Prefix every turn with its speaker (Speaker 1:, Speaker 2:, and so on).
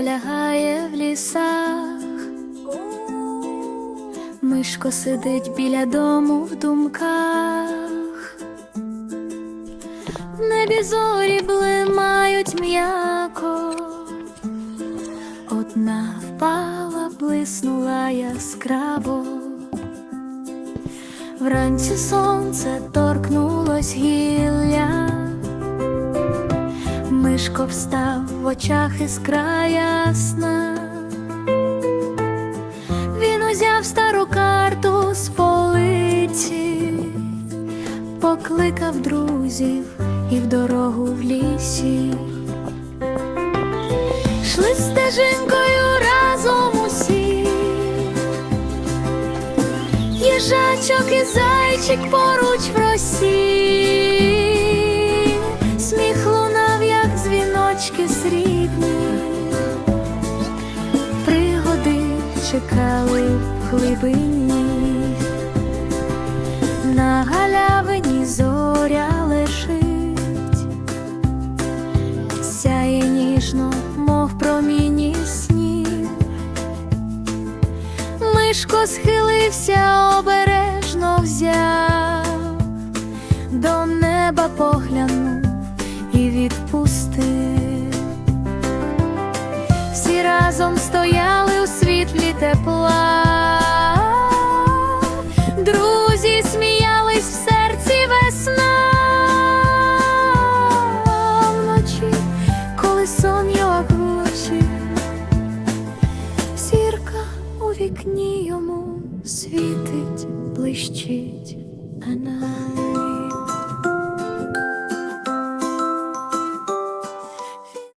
Speaker 1: пролягає в лісах, Мишко сидить біля дому в думках, небі зорі блимають м'яко, одна впала, блиснула яскраво. Вранці сонце торкнулось гілля, Мишко встав в очах іскра ясна. Він узяв стару карту з полиці, покликав друзів і в дорогу в лісі. Шли стежинкою разом усі. Їжачок і зайчик поруч в росі, чекали в глибині, на галявині зоря лежить, сяє ніжно, мов проміні снів. Мишко схилився, обережно взяв, до неба поглянув і відпустив. Всі разом стояли друзі сміялись в серці весна вночі, коли сон його глушив, сірка у вікні йому світить, блищить. Она.